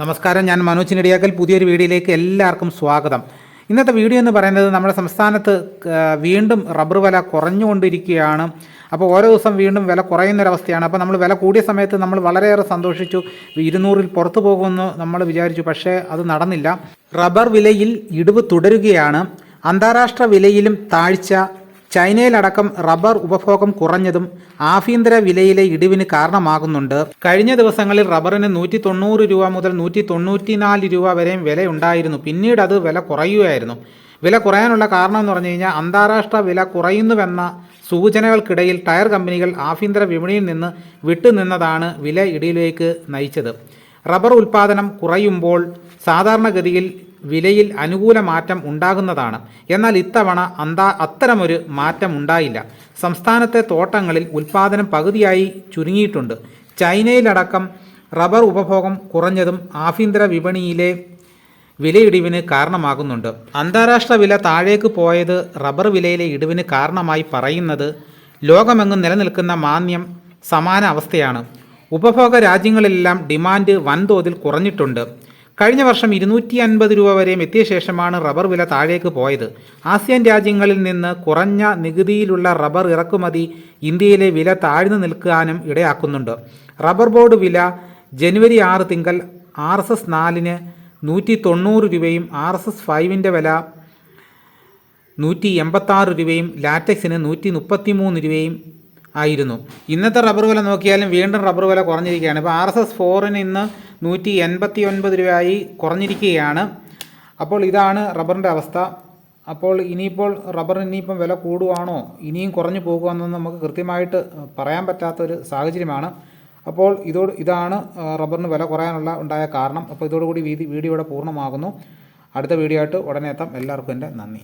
നമസ്കാരം ഞാൻ മനോജ് നെടിയാക്കൽ. പുതിയൊരു വീഡിയോയിലേക്ക് എല്ലാവർക്കും സ്വാഗതം. ഇന്നത്തെ വീഡിയോ എന്ന് പറയുന്നത് നമ്മുടെ സംസ്ഥാനത്ത് വീണ്ടും റബ്ബർ വില കുറഞ്ഞുകൊണ്ടിരിക്കുകയാണ്. അപ്പോൾ ഓരോ ദിവസം വീണ്ടും വില കുറയുന്നൊരവസ്ഥയാണ്. അപ്പോൾ നമ്മൾ വില കൂടിയ സമയത്ത് നമ്മൾ വളരെയേറെ സന്തോഷിച്ചു. ഇരുന്നൂറിൽ പുറത്തു പോകുമെന്ന് നമ്മൾ വിചാരിച്ചു. പക്ഷേ അത് നടന്നില്ല. റബ്ബർ വിലയിൽ ഇടിവ് തുടരുകയാണ്. അന്താരാഷ്ട്ര വിലയിലും താഴ്ച ചൈനയിലടക്കം റബ്ബർ ഉപഭോഗം കുറഞ്ഞതും ആഭ്യന്തര വിലയിലെ ഇടിവിന് കാരണമാകുന്നുണ്ട്. കഴിഞ്ഞ ദിവസങ്ങളിൽ റബ്ബറിന് നൂറ്റി തൊണ്ണൂറ് രൂപ മുതൽ നൂറ്റി തൊണ്ണൂറ്റിനാല് രൂപ വരെയും വിലയുണ്ടായിരുന്നു. പിന്നീട് അത് വില കുറയുകയായിരുന്നു. വില കുറയാനുള്ള കാരണം എന്ന് പറഞ്ഞു കഴിഞ്ഞാൽ അന്താരാഷ്ട്ര വില കുറയുന്നുവെന്ന സൂചനകൾക്കിടയിൽ ടയർ കമ്പനികൾ ആഭ്യന്തര വിപണിയിൽ നിന്ന് വിട്ടുനിന്നതാണ് വില ഇടിയിലേക്ക് നയിച്ചത്. റബ്ബർ ഉൽപ്പാദനം കുറയുമ്പോൾ സാധാരണഗതിയിൽ വിലയിൽ അനുകൂല മാറ്റം ഉണ്ടാകുന്നതാണ്. എന്നാൽ ഇത്തവണ അന്താ അത്തരമൊരു മാറ്റം ഉണ്ടായില്ല. സംസ്ഥാനത്തെ തോട്ടങ്ങളിൽ ഉൽപ്പാദനം പകുതിയായി ചുരുങ്ങിയിട്ടുണ്ട്. ചൈനയിലടക്കം റബ്ബർ ഉപഭോഗം കുറഞ്ഞതും ആഭ്യന്തര വിപണിയിലെ വിലയിടിവിന് കാരണമാകുന്നുണ്ട്. അന്താരാഷ്ട്ര വില താഴേക്ക് പോയത് റബ്ബർ വിലയിലെ ഇടിവിന് കാരണമായി പറയുന്നത് ലോകമെങ്ങും നിലനിൽക്കുന്ന മാന്യം സമാന അവസ്ഥയാണ്. ഉപഭോഗ രാജ്യങ്ങളിലെല്ലാം ഡിമാൻഡ് വൻതോതിൽ കുറഞ്ഞിട്ടുണ്ട്. കഴിഞ്ഞ വർഷം ഇരുന്നൂറ്റി അൻപത് രൂപ വരെയും എത്തിയ ശേഷമാണ് റബ്ബർ വില താഴേക്ക് പോയത്. ആസിയാൻ രാജ്യങ്ങളിൽ നിന്ന് കുറഞ്ഞ നികുതിയിലുള്ള റബ്ബർ ഇറക്കുമതി ഇന്ത്യയിലെ വില താഴ്ന്നു നിൽക്കാനും ഇടയാക്കുന്നുണ്ട്. റബ്ബർ ബോർഡ് വില ജനുവരി ആറ് തിങ്കൾ ആർ എസ് എസ് നാലിന് നൂറ്റി തൊണ്ണൂറ് രൂപയും ആർ എസ് എസ് ഫൈവിന്റെ വില നൂറ്റി എൺപത്താറ് രൂപയും ലാറ്റക്സിന് നൂറ്റി മുപ്പത്തി മൂന്ന് രൂപയും ആയിരുന്നു. ഇന്നത്തെ റബ്ബർ വില നോക്കിയാലും വീണ്ടും റബ്ബർ വില കുറഞ്ഞിരിക്കുകയാണ്. ഇപ്പോൾ ആർ എസ് എസ് ഫോറിന് ഇന്ന് നൂറ്റി എൺപത്തി ഒൻപത് രൂപയായി കുറഞ്ഞിരിക്കുകയാണ്. അപ്പോൾ ഇതാണ് റബ്ബറിന്റെ അവസ്ഥ. അപ്പോൾ ഇനിയിപ്പോൾ റബ്ബറിന് ഇനിയിപ്പം വില കൂടുവാണോ ഇനിയും കുറഞ്ഞു പോകുമെന്നൊന്നും നമുക്ക് കൃത്യമായിട്ട് പറയാൻ പറ്റാത്തൊരു സാഹചര്യമാണ്. അപ്പോൾ ഇതോട് ഇതാണ് റബ്ബറിന് വില കുറയാനുള്ള ഉണ്ടായ കാരണം. അപ്പോൾ ഇതോടുകൂടി വീതി വീഡിയോ ഇവിടെ പൂർണമാകുന്നു. അടുത്ത വീഡിയോ ആയിട്ട് ഉടനെ എത്താം. എല്ലാവർക്കും എന്റെ നന്ദി.